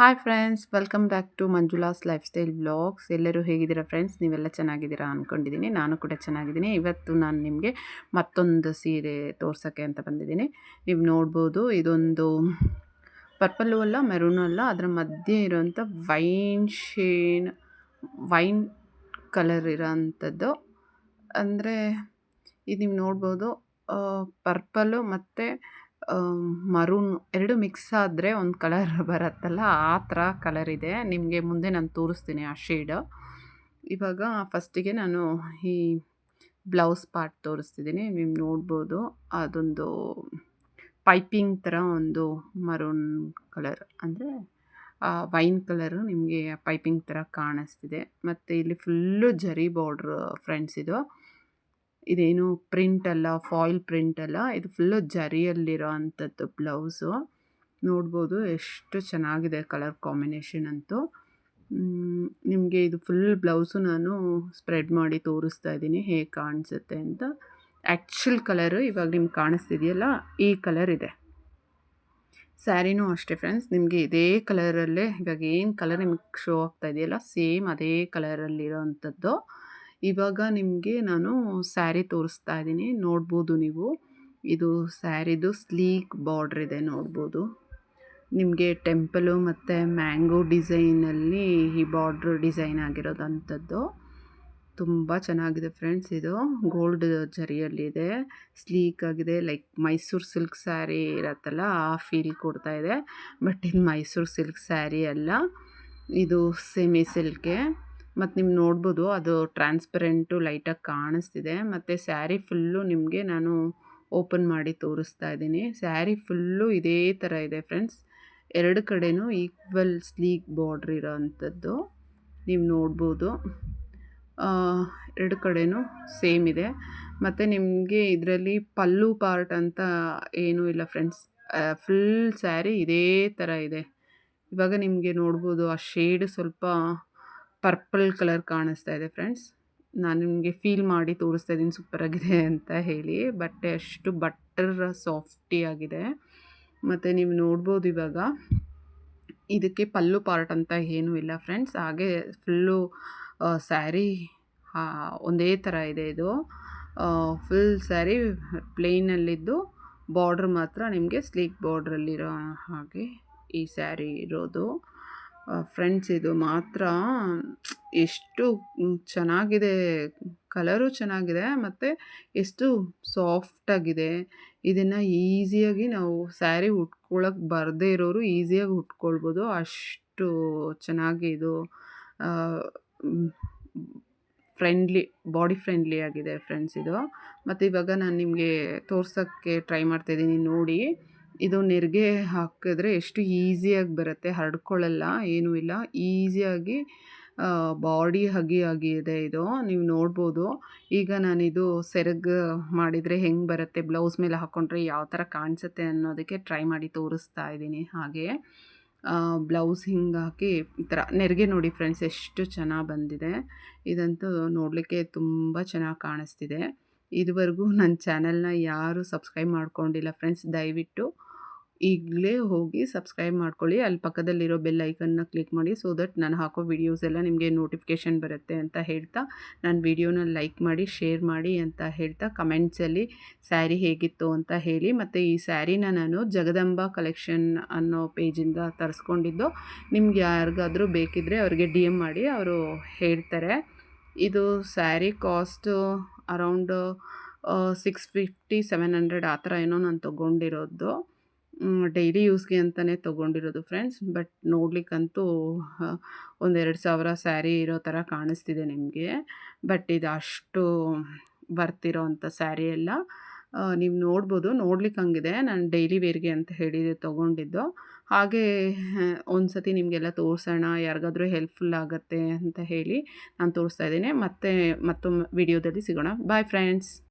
Hi friends welcome back to Manjula's lifestyle blogs ಎಲ್ಲರೂ ಹೇಗಿದ್ದೀರಾ friends ನೀವೆಲ್ಲ ಚೆನ್ನಾಗಿದ್ದೀರಾ ಅಂದ್ಕೊಂಡಿದ್ದೀನಿ ನಾನು ಕೂಡ ಚೆನ್ನಾಗಿದ್ದೀನಿ. ಇವತ್ತು ನಾನು ನಿಮಗೆ ಮತ್ತೊಂದು ಸೀರೆ ತೋರ್ಸೋಕ್ಕೆ ಅಂತ ಬಂದಿದ್ದೀನಿ. ನೀವು ನೋಡ್ಬೋದು, ಇದೊಂದು ಪರ್ಪಲ್ಲು ಅಲ್ಲ ಮೆರೂನು ಅಲ್ಲ. ಅದರ ಮಧ್ಯೆ ಇರೋವಂಥ ವೈನ್ ಶೇನ್ ವೈನ್ ಕಲರ್ ಇರೋಂಥದ್ದು ಅಂದರೆ ಇದು ನೀವು ನೋಡ್ಬೋದು ಪರ್ಪಲ್ಲು ಮತ್ತು ಮರೂನ್ ಎರಡು ಮಿಕ್ಸ್ ಆದರೆ ಒಂದು ಕಲರ್ ಬರುತ್ತಲ್ಲ, ಆ ಥರ ಕಲರ್ ಇದೆ. ನಿಮಗೆ ಮುಂದೆ ನಾನು ತೋರಿಸ್ತೀನಿ ಆ ಶೇಡ್. ಇವಾಗ ಫಸ್ಟಿಗೆ ನಾನು ಈ ಬ್ಲೌಸ್ ಪಾರ್ಟ್ ತೋರಿಸ್ತಿದ್ದೀನಿ ನೀವು ನೋಡ್ಬೋದು. ಅದೊಂದು ಪೈಪಿಂಗ್ ಥರ ಒಂದು ಮರೂನ್ ಕಲರ್, ಅಂದರೆ ವೈನ್ ಕಲರು ನಿಮಗೆ ಪೈಪಿಂಗ್ ಥರ ಕಾಣಿಸ್ತಿದೆ. ಮತ್ತು ಇಲ್ಲಿ ಫುಲ್ಲು ಜರಿ ಬಾರ್ಡ್ರ್ ಫ್ರೆಂಡ್ಸ್ ಇದು. ಇದೇನು ಪ್ರಿಂಟ್ ಅಲ್ಲ ಫಾಯಿಲ್ ಪ್ರಿಂಟ್ ಅಲ್ಲ, ಇದು ಫುಲ್ಲು ಜರಿಯಲ್ಲಿರೋ ಅಂಥದ್ದು ಬ್ಲೌಸು ನೋಡ್ಬೋದು ಎಷ್ಟು ಚೆನ್ನಾಗಿದೆ ಕಲರ್ ಕಾಂಬಿನೇಷನ್ ಅಂತೂ. ನಿಮಗೆ ಇದು ಫುಲ್ ಬ್ಲೌಸು ನಾನು ಸ್ಪ್ರೆಡ್ ಮಾಡಿ ತೋರಿಸ್ತಾ ಇದ್ದೀನಿ, ಹೇಗೆ ಕಾಣಿಸುತ್ತೆ ಅಂತ. ಆ್ಯಕ್ಚುಲ್ ಕಲರು ಇವಾಗ ನಿಮ್ಗೆ ಕಾಣಿಸ್ತಿದೆಯಲ್ಲ, ಈ ಕಲರ್ ಇದೆ. ಸ್ಯಾರಿನೂ ಅಷ್ಟೇ ಫ್ರೆಂಡ್ಸ್ ನಿಮಗೆ ಇದೇ ಕಲರಲ್ಲೇ ಇವಾಗ ಏನು ಕಲರ್ ನಿಮಗೆ ಶೋ ಆಗ್ತಾ ಇದೆಯಲ್ಲ ಸೇಮ್ ಅದೇ ಕಲರಲ್ಲಿರೋ ಅಂಥದ್ದು. ಇವಾಗ ನಿಮಗೆ ನಾನು ಸ್ಯಾರಿ ತೋರಿಸ್ತಾ ಇದ್ದೀನಿ. ನೋಡ್ಬೋದು ನೀವು. ಇದು ಸ್ಯಾರಿದು ಸ್ಲೀಕ್ ಬಾರ್ಡ್ರ್ ಇದೆ, ನೋಡ್ಬೋದು. ನಿಮಗೆ ಟೆಂಪಲು ಮತ್ತು ಮ್ಯಾಂಗೋ ಡಿಸೈನಲ್ಲಿ ಈ ಬಾರ್ಡ್ರ್ ಡಿಸೈನ್ ಆಗಿರೋದಂಥದ್ದು. ತುಂಬ ಚೆನ್ನಾಗಿದೆ ಫ್ರೆಂಡ್ಸ್ ಇದು. ಗೋಲ್ಡ್ ಜರಿಯಲ್ಲಿದೆ ಸ್ಲೀಕ್ ಆಗಿದೆ. ಲೈಕ್ ಮೈಸೂರು ಸಿಲ್ಕ್ ಸ್ಯಾರಿ ಇರತ್ತಲ್ಲ, ಆ ಫೀಲ್ ಕೊಡ್ತಾ ಇದೆ. ಬಟ್ ಇದು ಮೈಸೂರು ಸಿಲ್ಕ್ ಸ್ಯಾರಿ ಅಲ್ಲ. ಇದು ಸೆಮಿ ಸಿಲ್ಕೆ. ಮತ್ತು ನೀವು ನೋಡ್ಬೋದು, ಅದು ಟ್ರಾನ್ಸ್ಪರೆಂಟು ಲೈಟಾಗಿ ಕಾಣಿಸ್ತಿದೆ. ಮತ್ತು ಸ್ಯಾರಿ ಫುಲ್ಲು ನಿಮಗೆ ನಾನು ಓಪನ್ ಮಾಡಿ ತೋರಿಸ್ತಾ ಇದ್ದೀನಿ. ಸ್ಯಾರಿ ಫುಲ್ಲು ಇದೇ ಥರ ಇದೆ ಫ್ರೆಂಡ್ಸ್ ಎರಡು ಕಡೆಯೂ ಈಕ್ವಲ್ ಸ್ಲೀಕ್ ಬಾರ್ಡ್ರ್ ಇರೋ ಅಂಥದ್ದು ನೀವು ನೋಡ್ಬೋದು. ಎರಡು ಕಡೆಯೂ ಸೇಮ್ ಇದೆ. ಮತ್ತು ನಿಮಗೆ ಇದರಲ್ಲಿ ಪಲ್ಲು ಪಾರ್ಟ್ ಅಂತ ಏನೂ ಇಲ್ಲ ಫ್ರೆಂಡ್ಸ್ ಫುಲ್ ಸ್ಯಾರಿ ಇದೇ ಥರ ಇದೆ. ಇವಾಗ ನಿಮಗೆ ನೋಡ್ಬೋದು, ಆ ಶೇಡ್ ಸ್ವಲ್ಪ ಪರ್ಪಲ್ ಕಲರ್ ಕಾಣಿಸ್ತಾ ಇದೆ ಫ್ರೆಂಡ್ಸ್ ನಾನು ನಿಮಗೆ ಫೀಲ್ ಮಾಡಿ ತೋರಿಸ್ತಾ ಇದ್ದೀನಿ ಸೂಪರಾಗಿದೆ ಅಂತ ಹೇಳಿ. ಬಟ್ಟೆ ಅಷ್ಟು ಬಟ್ಟರ್ ಸಾಫ್ಟಿ ಆಗಿದೆ. ಮತ್ತು ನೀವು ನೋಡ್ಬೋದು ಇವಾಗ ಇದಕ್ಕೆ ಪಲ್ಲು ಪಾರ್ಟ್ ಅಂತ ಏನೂ ಇಲ್ಲ ಫ್ರೆಂಡ್ಸ್ ಹಾಗೆ ಫುಲ್ಲು ಸ್ಯಾರಿ ಒಂದೇ ಥರ ಇದೆ ಇದು. ಫುಲ್ ಸ್ಯಾರಿ ಪ್ಲೇನಲ್ಲಿದ್ದು ಬಾರ್ಡ್ರ್ ಮಾತ್ರ ನಿಮಗೆ ಸ್ಲೀಕ್ ಬಾರ್ಡ್ರಲ್ಲಿರೋ ಹಾಗೆ ಈ ಸ್ಯಾರಿ ಇರೋದು. ಫ್ರೆಂಡ್ಸ್ ಇದು ಮಾತ್ರ ಎಷ್ಟು ಚೆನ್ನಾಗಿದೆ ಕಲರು ಚೆನ್ನಾಗಿದೆ ಮತ್ತು ಎಷ್ಟು ಸಾಫ್ಟಾಗಿದೆ ಇದನ್ನು ಈಸಿಯಾಗಿ ನಾವು ಸ್ಯಾರಿ ಉಟ್ಕೊಳ್ಳೋಕೆ ಬರದೇ ಇರೋರು ಈಸಿಯಾಗಿ ಉಟ್ಕೊಳ್ಬೋದು. ಅಷ್ಟು ಚೆನ್ನಾಗಿ ಇದು ಫ್ರೆಂಡ್ಲಿ ಬಾಡಿ ಫ್ರೆಂಡ್ಲಿ ಆಗಿದೆ ಫ್ರೆಂಡ್ಸ್ ಇದು. ಮತ್ತು ಇವಾಗ ನಾನು ನಿಮಗೆ ತೋರ್ಸೋಕ್ಕೆ ಟ್ರೈ ಮಾಡ್ತಾಯಿದ್ದೀನಿ ನೋಡಿ. ಇದು ನೆರಿಗೆ ಹಾಕಿದ್ರೆ ಎಷ್ಟು ಈಸಿಯಾಗಿ ಬರುತ್ತೆ, ಹರಡ್ಕೊಳ್ಳಲ್ಲ, ಏನೂ ಇಲ್ಲ. ಈಸಿಯಾಗಿ ಬಾಡಿ ಹಗಿ ಆಗಿದೆ ಇದು. ನೀವು ನೋಡ್ಬೋದು. ಈಗ ನಾನಿದು ಸೆರಗ್ ಮಾಡಿದರೆ ಹೆಂಗೆ ಬರುತ್ತೆ, ಬ್ಲೌಸ್ ಮೇಲೆ ಹಾಕ್ಕೊಂಡ್ರೆ ಯಾವ ಥರ ಕಾಣಿಸುತ್ತೆ ಅನ್ನೋದಕ್ಕೆ ಟ್ರೈ ಮಾಡಿ ತೋರಿಸ್ತಾ ಇದ್ದೀನಿ ಹಾಗೆ. ಬ್ಲೌಸ್ ಹಿಂಗೆ ಹಾಕಿ ಈ ಥರ, ನೆರಿಗೆ ನೋಡಿ ಫ್ರೆಂಡ್ಸ್, ಎಷ್ಟು ಚೆನ್ನಾಗಿ ಬಂದಿದೆ. ಇದಂತೂ ನೋಡಲಿಕ್ಕೆ ತುಂಬ ಚೆನ್ನಾಗಿ ಕಾಣಿಸ್ತಿದೆ. ಇದುವರೆಗೂ ನನ್ನ ಚಾನಲ್ನ ಯಾರೂ ಸಬ್ಸ್ಕ್ರೈಬ್ ಮಾಡ್ಕೊಂಡಿಲ್ಲ ಫ್ರೆಂಡ್ಸ್, ದಯವಿಟ್ಟು ಈಗಲೇ ಹೋಗಿ ಸಬ್ಸ್ಕ್ರೈಬ್ ಮಾಡ್ಕೊಳ್ಳಿ. ಅಲ್ಲಿ ಪಕ್ಕದಲ್ಲಿರೋ ಬೆಲ್ ಐಕನ್ನ ಕ್ಲಿಕ್ ಮಾಡಿ ಸೊ ದಟ್ ನಾನು ಹಾಕೋ ವಿಡಿಯೋಸ್ ಎಲ್ಲ ನಿಮಗೆ ನೋಟಿಫಿಕೇಷನ್ ಬರುತ್ತೆ ಅಂತ ಹೇಳ್ತಾ. ನಾನು ವಿಡಿಯೋನ ಲೈಕ್ ಮಾಡಿ ಶೇರ್ ಮಾಡಿ ಅಂತ ಹೇಳ್ತಾ. ಕಮೆಂಟ್ಸಲ್ಲಿ ಸ್ಯಾರಿ ಹೇಗಿತ್ತು ಅಂತ ಹೇಳಿ. ಮತ್ತು ಈ ಸ್ಯಾರಿನ ನಾನು ಜಗದಂಬ ಕಲೆಕ್ಷನ್ ಅನ್ನೋ ಪೇಜಿಂದ ತರಿಸ್ಕೊಂಡಿದ್ದು. ನಿಮ್ಗೆ ಯಾರಿಗಾದರೂ ಬೇಕಿದ್ದರೆ ಅವ್ರಿಗೆ ಡಿ ಎಂ ಮಾಡಿ, ಅವರು ಹೇಳ್ತಾರೆ. ಇದು sari cost around six fifty seven hundred ಆ ಥರ ಏನೋ ನಾನು ತೊಗೊಂಡಿರೋದು. ಡೈಲಿ ಯೂಸ್ಗೆ ಅಂತಲೇ ತೊಗೊಂಡಿರೋದು ಫ್ರೆಂಡ್ಸ್. ಬಟ್ ನೋಡ್ಲಿಕ್ಕಂತೂ ಒಂದೆರಡು ಸಾವಿರ ಸ್ಯಾರಿ ಇರೋ ಥರ ಕಾಣಿಸ್ತಿದೆ ನಿಮಗೆ. ಬಟ್ ಇದು ಅಷ್ಟು ಬರ್ತಿರೋ ಅಂಥ ಸ್ಯಾರಿ ಎಲ್ಲ ನೀವು ನೋಡ್ಬೋದು. ನೋಡ್ಲಿಕ್ಕೆ ಹಂಗಿದೆ. ನಾನು ಡೈಲಿ ವೇರ್ಗೆ ಅಂತ ಹೇಳಿದೆ, ತೊಗೊಂಡಿದ್ದು. ಹಾಗೆ ಒಂದು ಸತಿ ನಿಮಗೆಲ್ಲ ತೋರಿಸೋಣ. ಯಾರಿಗಾದರೂ ಹೆಲ್ಪ್ಫುಲ್ ಆಗುತ್ತೆ ಅಂತ ಹೇಳಿ ನಾನು ತೋರಿಸ್ತಾ ಇದ್ದೀನಿ. ಮತ್ತೆ ಮತ್ತೊಮ್ಮೆ ವಿಡಿಯೋದಲ್ಲಿ ಸಿಗೋಣ. Bye friends